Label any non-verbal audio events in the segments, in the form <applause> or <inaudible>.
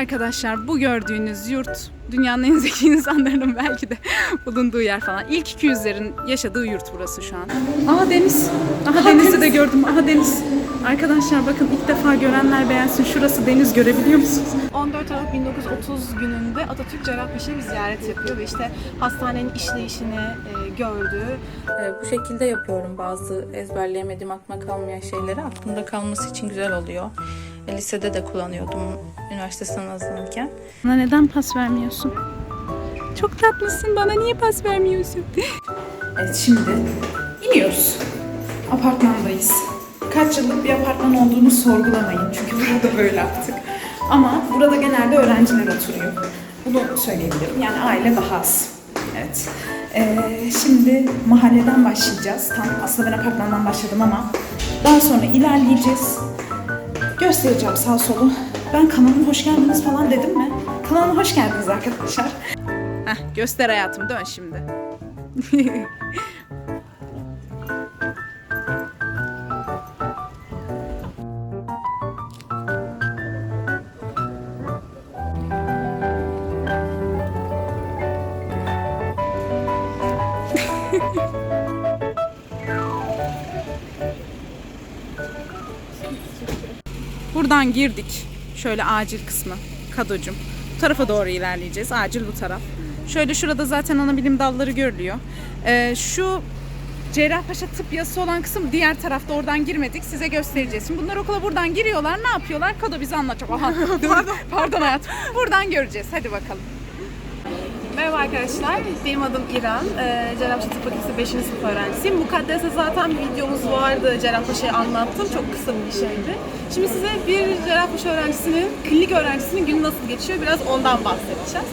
Arkadaşlar bu gördüğünüz yurt dünyanın en zeki <laughs> insanların belki de bulunduğu yer falan. İlk 200'lerin yaşadığı yurt burası şu an. Aha deniz. Aha denizi de gördüm. Aha deniz. Arkadaşlar bakın ilk defa görenler beğensin. Şurası deniz görebiliyor musunuz? 14 Aralık 1930 gününde Atatürk Cerrahpaşa'ya bir ziyaret yapıyor ve işte hastanenin işleyişini e, gördüğü Ee, bu şekilde yapıyorum bazı ezberleyemediğim aklıma kalmayan şeyleri. Aklımda kalması için güzel oluyor. E, lisede de kullanıyordum üniversite sınavına hazırlanırken. Bana neden pas vermiyorsun? Çok tatlısın. Bana niye pas vermiyorsun? evet şimdi iniyoruz. Apartmandayız. Kaç yıllık bir apartman olduğunu sorgulamayın. Çünkü burada böyle artık. Ama burada genelde öğrenciler oturuyor. Bunu söyleyebilirim. Yani aile daha az. Evet. Ee, şimdi mahalleden başlayacağız. Tam aslında ben apartmandan başladım ama daha sonra ilerleyeceğiz. Göstereceğim sağ solu. Ben kanalıma hoş geldiniz falan dedim mi? Kanalıma hoş geldiniz arkadaşlar. Heh, göster hayatım dön şimdi. <laughs> Buradan girdik. Şöyle acil kısmı. Kadocum. Bu tarafa doğru ilerleyeceğiz. Acil bu taraf. Şöyle şurada zaten ana bilim dalları görülüyor. Ee, şu Cerrahpaşa tıp yası olan kısım diğer tarafta oradan girmedik. Size göstereceğiz. Şimdi bunlar okula buradan giriyorlar. Ne yapıyorlar? Kado bize anlatacak. Aha, <laughs> pardon. pardon hayatım. Buradan göreceğiz. Hadi bakalım. Merhaba arkadaşlar, benim adım İrem. Ee, Cerrahpaşa Tıp Fakültesi 5. sınıf öğrencisiyim. Mukaddes'e zaten bir videomuz vardı, Cerrahpaşa'yı anlattım. Çok kısa bir şeydi. Şimdi size bir Cerrahpaşa öğrencisinin, klinik öğrencisinin günü nasıl geçiyor biraz ondan bahsedeceğiz.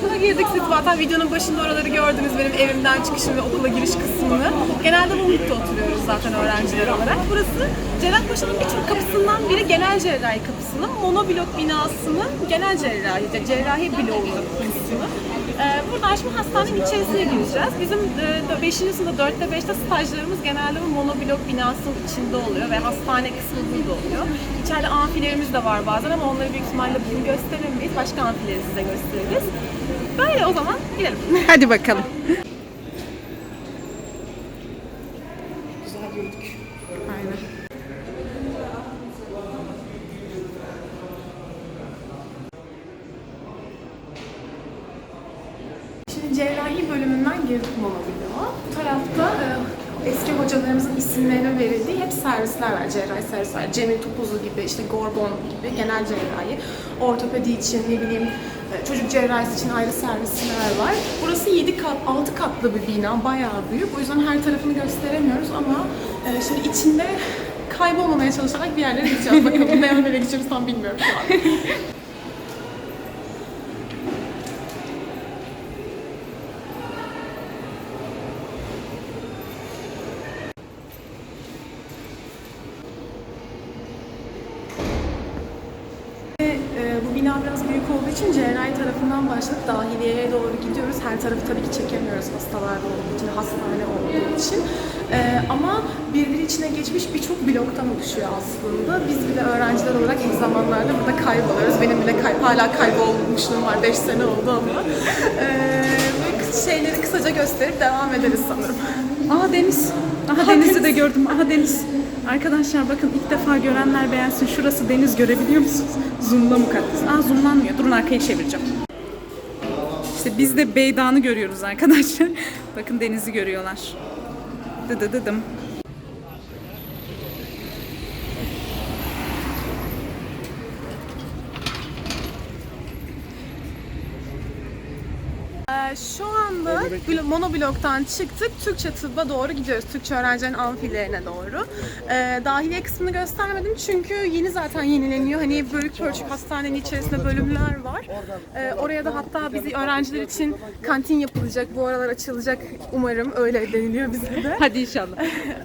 Okula girdik, siz zaten videonun başında oraları gördünüz benim evimden çıkışım ve okula giriş kısmını. Genelde Mumluk'ta oturuyoruz zaten öğrenciler olarak. Burası Cerrahpaşa'nın birçok kapısından biri genel cerrahi kapısının, monoblok binasının genel cerrahi, cerrahi bloğunun kısmı. Ee, buradan şimdi hastanenin içerisine gireceğiz. Bizim 5. sınıfta 4'te 5'te stajlarımız genelde bu monoblok binasının içinde oluyor ve hastane kısmında oluyor. İçeride amfilerimiz de var bazen ama onları büyük ihtimalle bugün gösteremeyiz. Başka amfileri size gösteririz. Böyle o zaman gidelim. Hadi bakalım. Güzel yürüdük. Aynen. Şimdi cerrahi bölümünden girdik monobloğa. Bu tarafta e, eski hocalarımızın isimlerine verildiği hep servisler var. Cerrahi servis var. Cemil Topuzlu gibi, işte Gorbon gibi genel cerrahi. Ortopedi için ne bileyim çocuk cerrahisi için ayrı servisler var. Burası 7 kat, 6 katlı bir bina. Bayağı büyük. O yüzden her tarafını gösteremiyoruz ama e, şimdi içinde kaybolmamaya çalışarak bir yerlere gideceğiz. Bakalım ne nereye gideceğimizi tam bilmiyorum şu an. E, bu bina biraz büyük olduğu için cerrahi başlayıp dahiliyeye doğru gidiyoruz. Her tarafı tabii ki çekemiyoruz hastalar olduğu için, hastane olduğu için. E, ama birbiri içine geçmiş birçok bloktan oluşuyor aslında. Biz bile öğrenciler olarak ilk zamanlarda burada kayboluyoruz. Benim bile kay hala kaybolmuşluğum var. 5 sene oldu ama. E, ve şeyleri kısaca gösterip devam ederiz sanırım. Aha deniz. Aha, denizi de gördüm. Aha deniz. Arkadaşlar bakın ilk defa görenler beğensin. Şurası deniz görebiliyor musunuz? Zoom'la mukaddes. Aa zoomlanmıyor. Durun arkayı çevireceğim. İşte biz de Beydağ'ını görüyoruz arkadaşlar. <laughs> bakın denizi görüyorlar. Dıdıdıdım. Ee, Şu anda blo- monobloktan çıktık. Türkçe tıbba doğru gidiyoruz. Türkçe öğrencilerin amfilerine doğru. Ee, dahiliye kısmını göstermedim çünkü yeni zaten yenileniyor. Hani bölük pörçük hastanenin içerisinde bölümler var. Ee, oraya da hatta bizi öğrenciler için kantin yapılacak. Bu aralar açılacak umarım. Öyle deniliyor bize de. <laughs> Hadi inşallah.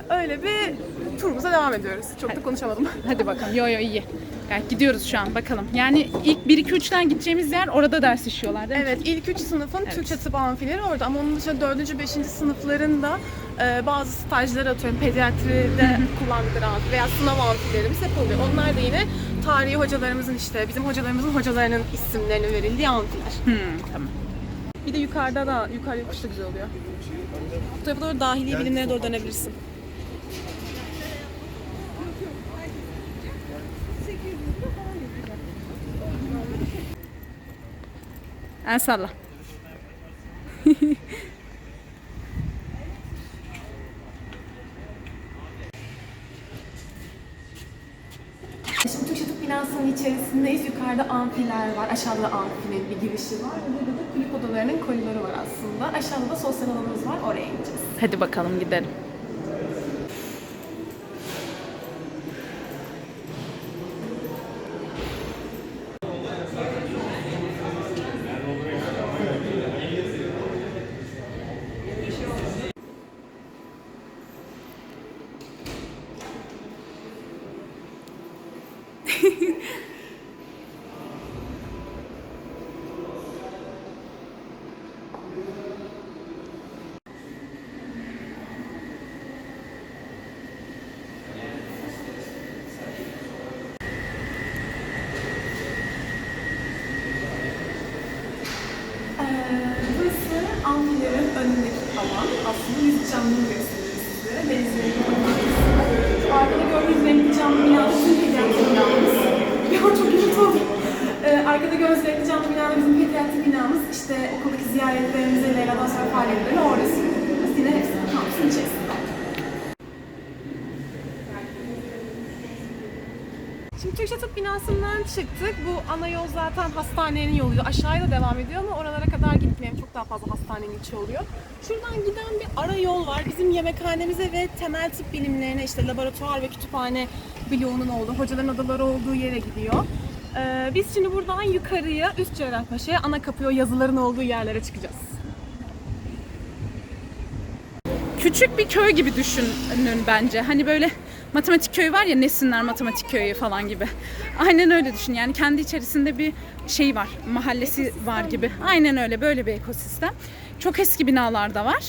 Öyle bir turumuza devam ediyoruz. Çok da konuşamadım. Hadi bakalım. Yo yo iyi. Yani gidiyoruz şu an bakalım. Yani ilk 1-2-3'ten gideceğimiz yer orada ders işiyorlar değil mi? Evet, ilk üç sınıfın Evet. Türkçe tıp amfileri orada ama onun dışında dördüncü, beşinci sınıflarında e, bazı stajları atıyorum. Pediatride kullandıkları amfi veya sınav amfilerimiz hep oluyor. Onlar da yine tarihi hocalarımızın işte, bizim hocalarımızın hocalarının isimlerinin verildiği amfiler. Hmm, tamam. Bir de yukarıda da, yukarı yokuş da güzel oluyor. Bu tarafa doğru dahiliye bilimlere doğru dönebilirsin. El salla. Şimdi Türkçe Tıp binasının içerisindeyiz. Yukarıda amfiler var. Aşağıda amfinin bir girişi var. Burada da kulüp odalarının koridoru var aslında. Aşağıda da sosyal alanımız var. Oraya ineceğiz. Hadi bakalım gidelim. Amfilerin önündeki alan. Aslında yüz camını gösteriyor sizlere. Denizli'nin kapatması. Arkada gördüğünüz renkli camlı bina bizim pediatri binamız. Ya çok kötü oldu. Ee, arkada gördüğünüz renkli camlı bina da bizim pediatri binamız. İşte okuldaki ziyaretlerimizi, Leyla'dan sonra faaliyetlerini orada sürdürüyoruz. Yine hepsi kampüsün içerisinde. Şimdi Türkçe Tıp binasından çıktık. Bu ana yol zaten hastanenin yoluydu. Aşağıya da devam ediyor ama oralara kadar gitmeyelim. Çok daha fazla hastanenin içi oluyor. Şuradan giden bir ara yol var. Bizim yemekhanemize ve temel tıp bilimlerine işte laboratuvar ve kütüphane bloğunun olduğu, hocaların odaları olduğu yere gidiyor. Ee, biz şimdi buradan yukarıya, üst Cerrahpaşa'ya, ana kapıya, yazıların olduğu yerlere çıkacağız. Küçük bir köy gibi düşünün bence. Hani böyle matematik köyü var ya Nesinler Matematik Köyü falan gibi. Aynen öyle düşün. Yani kendi içerisinde bir şey var. Mahallesi var gibi. Aynen öyle böyle bir ekosistem. Çok eski binalar da var.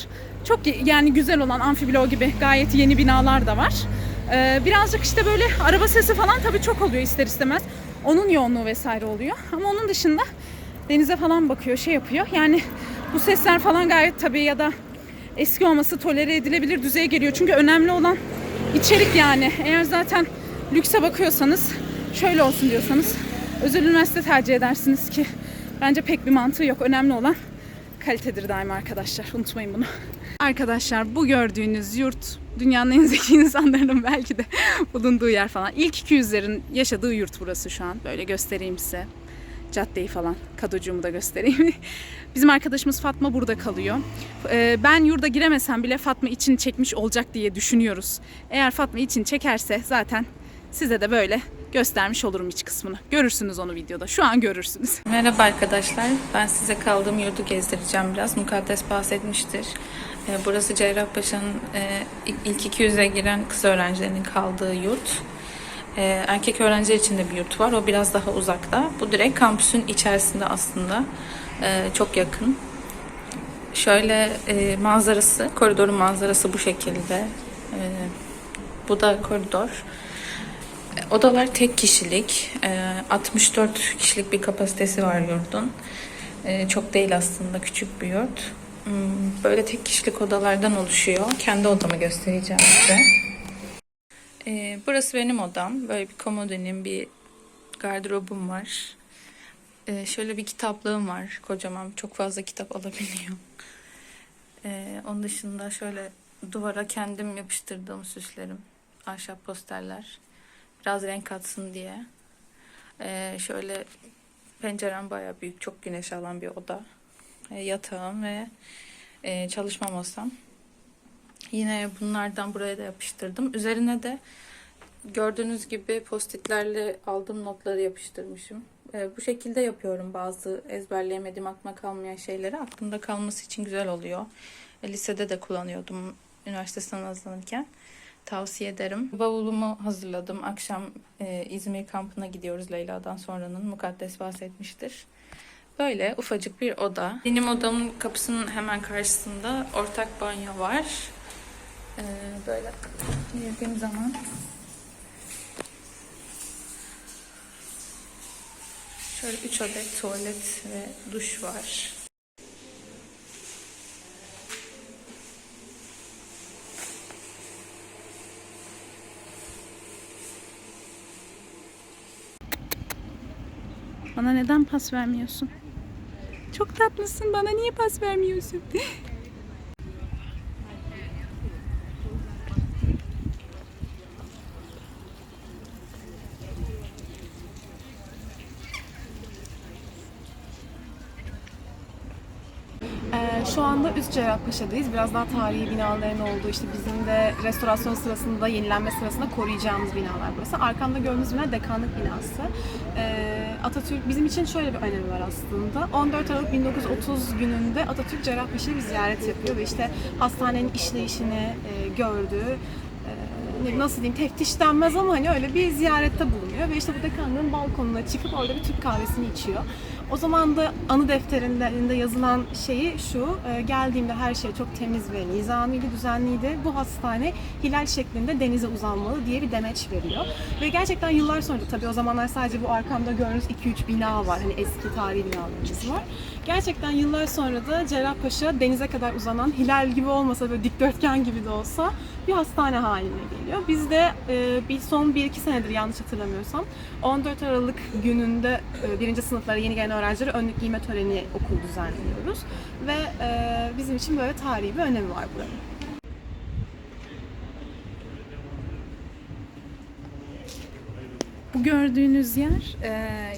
Çok yani güzel olan amfiblo gibi gayet yeni binalar da var. Ee, birazcık işte böyle araba sesi falan tabii çok oluyor ister istemez. Onun yoğunluğu vesaire oluyor. Ama onun dışında denize falan bakıyor, şey yapıyor. Yani bu sesler falan gayet tabii ya da eski olması tolere edilebilir düzeye geliyor. Çünkü önemli olan içerik yani. Eğer zaten lükse bakıyorsanız, şöyle olsun diyorsanız özel üniversite tercih edersiniz ki bence pek bir mantığı yok. Önemli olan kalitedir daima arkadaşlar. Unutmayın bunu. Arkadaşlar bu gördüğünüz yurt dünyanın en zeki <laughs> insanlarının belki de bulunduğu yer falan. İlk 200'lerin yaşadığı yurt burası şu an. Böyle göstereyim size caddeyi falan. Kadocuğumu da göstereyim. <laughs> Bizim arkadaşımız Fatma burada kalıyor. Ee, Ben yurda giremesem bile Fatma için çekmiş olacak diye düşünüyoruz. Eğer Fatma için çekerse zaten size de böyle göstermiş olurum iç kısmını. Görürsünüz onu videoda. Şu an görürsünüz. <laughs> Merhaba arkadaşlar. Ben size kaldığım yurdu gezdireceğim biraz. Mukaddes bahsetmiştir. Ee, Burası Cerrahpaşa'nın e, ilk 200'e giren kız öğrencilerinin kaldığı yurt. Ee, Erkek öğrenciler için de bir yurt var. O biraz daha uzakta. Bu direkt kampüsün içerisinde aslında. Ee, Çok yakın. Şöyle e, manzarası, koridorun manzarası bu şekilde. Bu da koridor. Odalar tek kişilik. Ee, 64 kişilik bir kapasitesi var yurdun. Ee, Çok değil aslında küçük bir yurt. Hmm, Böyle tek kişilik odalardan oluşuyor. Kendi odamı göstereceğim size. Ee, Burası benim odam. Böyle bir komodinim, bir gardırobum var. Ee, Şöyle bir kitaplığım var. Kocaman çok fazla kitap <laughs> alabiliyor. Ee, Onun dışında şöyle duvara kendim yapıştırdığım süslerim. Ahşap posterler biraz renk katsın diye. Ee, şöyle pencerem bayağı büyük, çok güneş alan bir oda. Ee, yatağım ve e, çalışma masam. Yine bunlardan buraya da yapıştırdım. Üzerine de gördüğünüz gibi postitlerle aldığım notları yapıştırmışım. Ee, bu şekilde yapıyorum bazı ezberleyemediğim aklıma kalmayan şeyleri. Aklımda kalması için güzel oluyor. E, lisede de kullanıyordum üniversite sınavına hazırlanırken. Tavsiye ederim. Bavulumu hazırladım. Akşam e, İzmir kampına gidiyoruz Leyla'dan sonranın. Mukaddes bahsetmiştir. Böyle ufacık bir oda. Benim odamın kapısının hemen karşısında ortak banyo var. Ee, böyle girdiğim zaman şöyle 3 adet tuvalet ve duş var. Bana neden pas vermiyorsun? Çok tatlısın. Bana niye pas vermiyorsun? <laughs> Ee, şu anda Üst Cerrahpaşa'dayız. Biraz daha tarihi binaların olduğu, işte bizim de restorasyon sırasında, yenilenme sırasında koruyacağımız binalar burası. Arkamda gördüğünüz bina dekanlık binası. Ee, Atatürk bizim için şöyle bir önemi var aslında. 14 Aralık 1930 gününde Atatürk Cerrahpaşa'yı bir ziyaret yapıyor ve işte hastanenin işleyişini e, gördüğü, e, ne- nasıl diyeyim teftiş denmez ama hani öyle bir ziyarette bulunuyor ve işte bu dekanlığın balkonuna çıkıp orada bir Türk kahvesini içiyor. O zaman da anı defterinde yazılan şeyi şu, e, geldiğimde her şey çok temiz ve nizamiydi, düzenliydi. Bu hastane hilal şeklinde denize uzanmalı diye bir demeç veriyor. Ve gerçekten yıllar sonra tabii o zamanlar sadece bu arkamda gördüğünüz 2-3 bina var. Hani eski tarihi binalarımız var. Gerçekten yıllar sonra da Cerrahpaşa denize kadar uzanan hilal gibi olmasa böyle dikdörtgen gibi de olsa bir hastane haline geliyor. Biz de e, bir son 1-2 senedir yanlış hatırlamıyorsam 14 Aralık gününde e, birinci sınıflara yeni gelen öğrencilere önlük giyme töreni okul düzenliyoruz. Ve e, bizim için böyle tarihi bir önemi var buranın. Gördüğünüz yer e,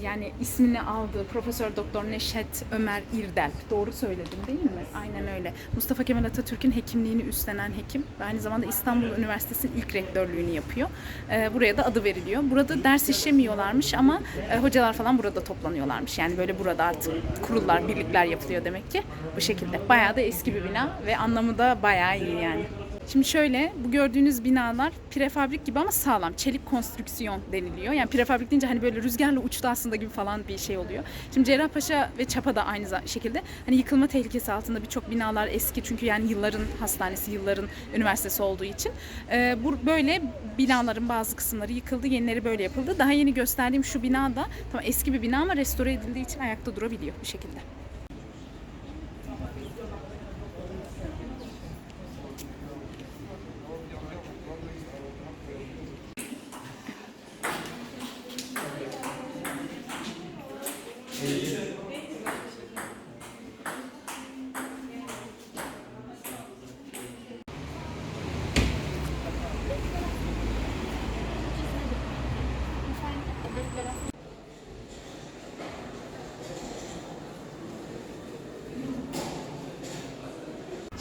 yani ismini aldığı Profesör Doktor Neşet Ömer İrdel. Doğru söyledim değil mi? Aynen öyle. Mustafa Kemal Atatürk'ün hekimliğini üstlenen hekim aynı zamanda İstanbul Üniversitesi'nin ilk rektörlüğünü yapıyor. E, buraya da adı veriliyor. Burada ders işlemiyorlarmış ama e, hocalar falan burada toplanıyorlarmış. Yani böyle burada artık kurullar, birlikler yapılıyor demek ki. Bu şekilde. Bayağı da eski bir bina ve anlamı da bayağı iyi yani. Şimdi şöyle bu gördüğünüz binalar prefabrik gibi ama sağlam. Çelik konstrüksiyon deniliyor. Yani prefabrik deyince hani böyle rüzgarla uçtu aslında gibi falan bir şey oluyor. Şimdi Cerrahpaşa ve Çapa da aynı şekilde hani yıkılma tehlikesi altında birçok binalar eski çünkü yani yılların hastanesi, yılların üniversitesi olduğu için. Ee, bu böyle binaların bazı kısımları yıkıldı, yenileri böyle yapıldı. Daha yeni gösterdiğim şu bina da tamam eski bir bina ama restore edildiği için ayakta durabiliyor bir şekilde.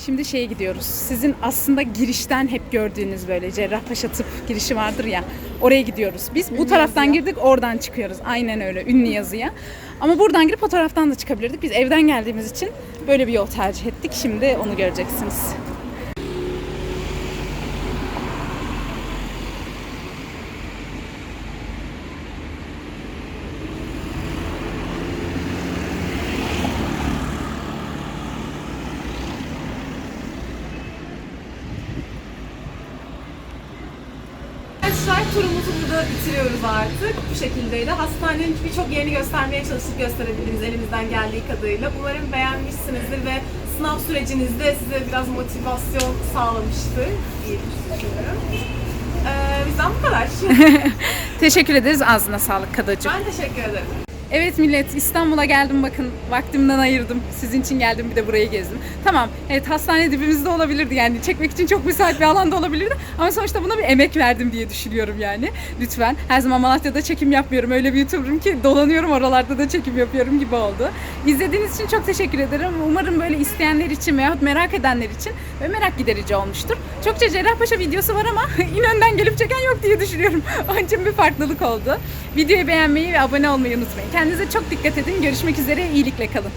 Şimdi şeye gidiyoruz. Sizin aslında girişten hep gördüğünüz böyle Cerrahpaşa tıp girişi vardır ya. Oraya gidiyoruz. Biz bu taraftan girdik, oradan çıkıyoruz. Aynen öyle. Ünlü yazıya. Ama buradan girip o taraftan da çıkabilirdik. Biz evden geldiğimiz için böyle bir yol tercih ettik. Şimdi onu göreceksiniz. Arkadaşlar turumuzu burada bitiriyoruz artık. Bu şekildeydi. Hastanenin birçok yerini göstermeye çalıştık gösterebildiğimiz elimizden geldiği kadarıyla. Umarım beğenmişsinizdir ve sınav sürecinizde size biraz motivasyon sağlamıştır diye düşünüyorum. Ee, bizden bu kadar. <laughs> <laughs> Teşekkür ederiz. Ağzına sağlık Kadacığım. ben teşekkür ederim. Evet millet İstanbul'a geldim bakın vaktimden ayırdım. Sizin için geldim bir de burayı gezdim. Tamam evet hastane dibimizde olabilirdi yani çekmek için çok müsait bir alanda olabilirdi. Ama sonuçta buna bir emek verdim diye düşünüyorum yani. Lütfen her zaman Malatya'da çekim yapmıyorum. Öyle bir YouTuber'ım ki dolanıyorum oralarda da çekim yapıyorum gibi oldu. İzlediğiniz için çok teşekkür ederim. Umarım böyle isteyenler için veyahut merak edenler için ve merak giderici olmuştur. Çokça Cerrahpaşa videosu var ama <laughs> İnönü'nden gelip çeken yok diye düşünüyorum. <laughs> Onun için bir farklılık oldu. Videoyu beğenmeyi ve abone olmayı unutmayın. Kendinize çok dikkat edin. Görüşmek üzere. iyilikle kalın.